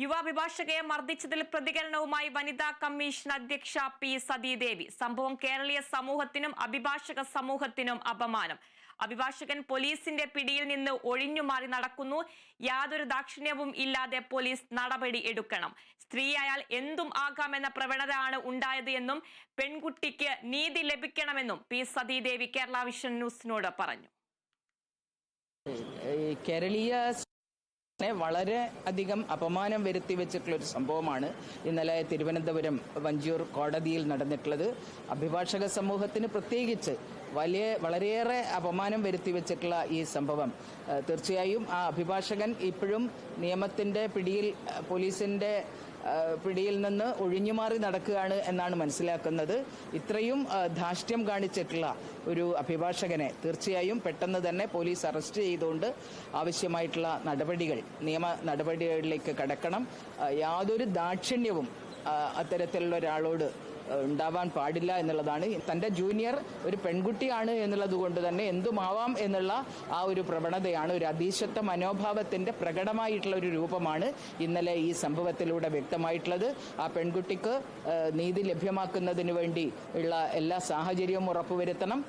യുവ അഭിഭാഷകയെ മർദ്ദിച്ചതിൽ പ്രതികരണവുമായി വനിതാ കമ്മീഷൻ അധ്യക്ഷ പി സതീദേവി. സംഭവം കേരളീയ സമൂഹത്തിനും അഭിഭാഷക സമൂഹത്തിനും അപമാനം. അഭിഭാഷകൻ പോലീസിന്റെ പിടിയിൽ നിന്ന് ഒഴിഞ്ഞുമാറി നടക്കുന്നു. യാതൊരു ദാക്ഷിണ്യവും ഇല്ലാതെ പോലീസ് നടപടി എടുക്കണം. സ്ത്രീയായാൽ എന്തും ആകാമെന്ന ആണ് ഉണ്ടായത് എന്നും പെൺകുട്ടിക്ക് നീതി ലഭിക്കണമെന്നും പി സതീദേവി കേരള വിഷൻ ന്യൂസിനോട് പറഞ്ഞു. കേരളീയ വളരെ അധികം അപമാനം വരുത്തി വെച്ചിട്ടുള്ള ഒരു സംഭവമാണ് ഇന്നലെ തിരുവനന്തപുരം വഞ്ചിയൂർ കോടതിയിൽ നടന്നിട്ടുള്ളത്. അഭിഭാഷക സമൂഹത്തിന് പ്രത്യേകിച്ച് വലിയ വളരെയേറെ അപമാനം വരുത്തി വെച്ചിട്ടുള്ള ഈ സംഭവം. തീർച്ചയായും ആ അഭിഭാഷകൻ ഇപ്പോഴും നിയമത്തിന്റെ പിടിയിൽ പോലീസിന്റെ പിടിയിൽ നിന്ന് ഒഴിഞ്ഞുമാറി നടക്കുകയാണ് എന്നാണ് മനസ്സിലാക്കുന്നത്. ഇത്രയും ധാഷ്ട്യം കാണിച്ചിട്ടുള്ള ഒരു അഭിഭാഷകനെ തീർച്ചയായും പെട്ടെന്ന് തന്നെ പോലീസ് അറസ്റ്റ് ചെയ്തുകൊണ്ട് ആവശ്യമായിട്ടുള്ള നടപടികൾ നിയമ നടപടികളിലേക്ക് കടക്കണം. യാതൊരു ദാക്ഷിണ്യവും അത്തരത്തിലുള്ള ഒരാളോട് ഉണ്ടാവാൻ പാടില്ല എന്നുള്ളതാണ്. തന്റെ ജൂനിയർ ഒരു പെൺകുട്ടിയാണ് എന്നുള്ളത് കൊണ്ട് തന്നെ എന്തുമാവാം എന്നുള്ള ആ ഒരു പ്രവണതയാണ് ഒരു അധീശത്വ മനോഭാവത്തിന്റെ പ്രകടമായിട്ടുള്ള ഒരു രൂപമാണ് ഇന്നലെ ഈ സംഭവത്തിലൂടെ വ്യക്തമായിട്ടുള്ളത്. ആ പെൺകുട്ടിക്ക് നീതി ലഭ്യമാക്കുന്നതിന് വേണ്ടി ഉള്ള എല്ലാ സാഹചര്യവും ഉറപ്പുവരുത്തണം.